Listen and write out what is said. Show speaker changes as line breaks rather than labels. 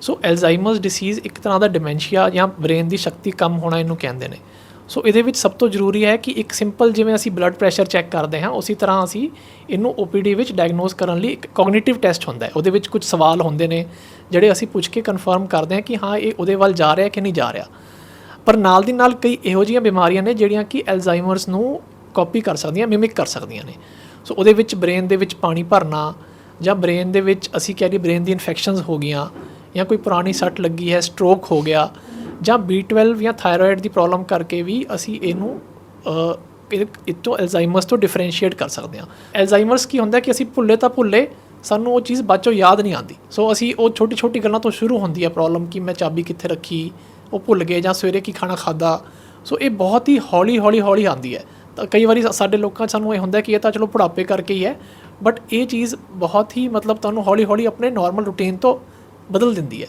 ਸੋ ਐਲਜ਼ਾਈਮਰਸ dishes ਇੱਕ ਤਰ੍ਹਾਂ ਦਾ dementia ਜਾਂ ਬ੍ਰੇਨ ਦੀ ਸ਼ਕਤੀ ਕਮ ਹੋਣਾ ਇਹਨੂੰ ਕਹਿੰਦੇ ਨੇ। ਸੋ ਇਹਦੇ ਵਿੱਚ ਸਭ ਤੋਂ ਜ਼ਰੂਰੀ ਹੈ ਕਿ ਇੱਕ ਸਿੰਪਲ ਜਿਵੇਂ ਅਸੀਂ ਬਲੱਡ ਪ੍ਰੈਸ਼ਰ ਚੈੱਕ ਕਰਦੇ ਹਾਂ, ਉਸੇ ਤਰ੍ਹਾਂ ਅਸੀਂ ਇਹਨੂੰ OPD ਵਿੱਚ ਡਾਇਗਨੋਸ ਕਰਨ ਲਈ ਇੱਕ ਕੋਗਨੀਟਿਵ ਟੈਸਟ ਹੁੰਦਾ ਹੈ। ਉਹਦੇ ਵਿੱਚ ਕੁਝ ਸਵਾਲ ਹੁੰਦੇ ਨੇ, ਜਿਹੜੇ ਅਸੀਂ ਪੁੱਛ ਕੇ ਕਨਫਰਮ ਕਰਦੇ ਹਾਂ ਕਿ ਹਾਂ, ਇਹ ਉਹਦੇ ਵੱਲ ਜਾ ਰਿਹਾ ਕਿ ਨਹੀਂ ਜਾ ਰਿਹਾ। ਪਰ ਨਾਲ ਦੀ ਨਾਲ ਕਈ ਇਹੋ ਜਿਹੀਆਂ ਬਿਮਾਰੀਆਂ ਨੇ ਜਿਹੜੀਆਂ ਕਿ ਐਲਜ਼ਾਈਮਰਸ ਨੂੰ ਕਾਪੀ ਕਰ ਸਕਦੀਆਂ ਮਿਮਿਕ ਕਰ ਸਕਦੀਆਂ ਨੇ। ਸੋ ਉਹਦੇ ਵਿੱਚ ਬ੍ਰੇਨ ਦੇ ਵਿੱਚ ਪਾਣੀ ਭਰਨਾ ਜਾਂ ਬ੍ਰੇਨ ਦੇ ਵਿੱਚ ਅਸੀਂ ਕਹਿ ਲਈ ਬ੍ਰੇਨ ਦੀ ਇਨਫੈਕਸ਼ਨਸ ਹੋ ਗਈਆਂ ਜਾਂ ਕੋਈ ਪੁਰਾਣੀ ਸੱਟ ਲੱਗੀ ਹੈ ਸਟ੍ਰੋਕ ਹੋ ਗਿਆ ਜਾਂ B12 ਜਾਂ ਥਾਇਰੋਇਡ ਦੀ ਪ੍ਰੋਬਲਮ ਕਰਕੇ ਵੀ ਅਸੀਂ ਇਹਨੂੰ ਅ, ਇਹ ਇਹ ਤੋਂ ਐਲਜ਼ਾਈਮਰਸ ਤੋਂ ਡਿਫਰੈਂਸ਼ੀਏਟ ਕਰ ਸਕਦੇ ਹਾਂ। ਐਲਜ਼ਾਈਮਰਸ ਕੀ ਹੁੰਦਾ ਕਿ ਅਸੀਂ ਭੁੱਲੇ ਤਾਂ ਭੁੱਲੇ ਸਾਨੂੰ ਉਹ ਚੀਜ਼ ਬਾਅਦ ਚੋਂ ਯਾਦ ਨਹੀਂ ਆਉਂਦੀ। ਸੋ ਅਸੀਂ ਉਹ ਛੋਟੀ ਛੋਟੀ ਗੱਲਾਂ ਤੋਂ ਸ਼ੁਰੂ ਹੁੰਦੀ ਹੈ ਪ੍ਰੋਬਲਮ ਕਿ ਮੈਂ ਚਾਬੀ ਕਿੱਥੇ ਰੱਖੀ ਉਹ ਭੁੱਲ ਗਏ ਜਾਂ ਸਵੇਰੇ ਕੀ ਖਾਣਾ ਖਾਦਾ ਸੋ ਇਹ ਬਹੁਤ ਹੀ ਹੌਲੀ ਹੌਲੀ ਹੌਲੀ ਆਉਂਦੀ ਹੈ। ਤਾਂ ਕਈ ਵਾਰੀ ਸਾਡੇ ਲੋਕਾਂ 'ਚ ਸਾਨੂੰ ਇਹ ਹੁੰਦਾ ਕਿ ਇਹ ਤਾਂ ਚਲੋ ਬੁਢਾਪੇ ਕਰਕੇ ਹੀ ਹੈ ਬਟ ਇਹ ਚੀਜ਼ ਬਹੁਤ ਹੀ ਮਤਲਬ ਤੁਹਾਨੂੰ ਹੌਲੀ ਹੌਲੀ ਆਪਣੇ ਨਾਰਮਲ ਰੂਟੀਨ ਤੋਂ ਬਦਲ ਦਿੰਦੀ ਹੈ।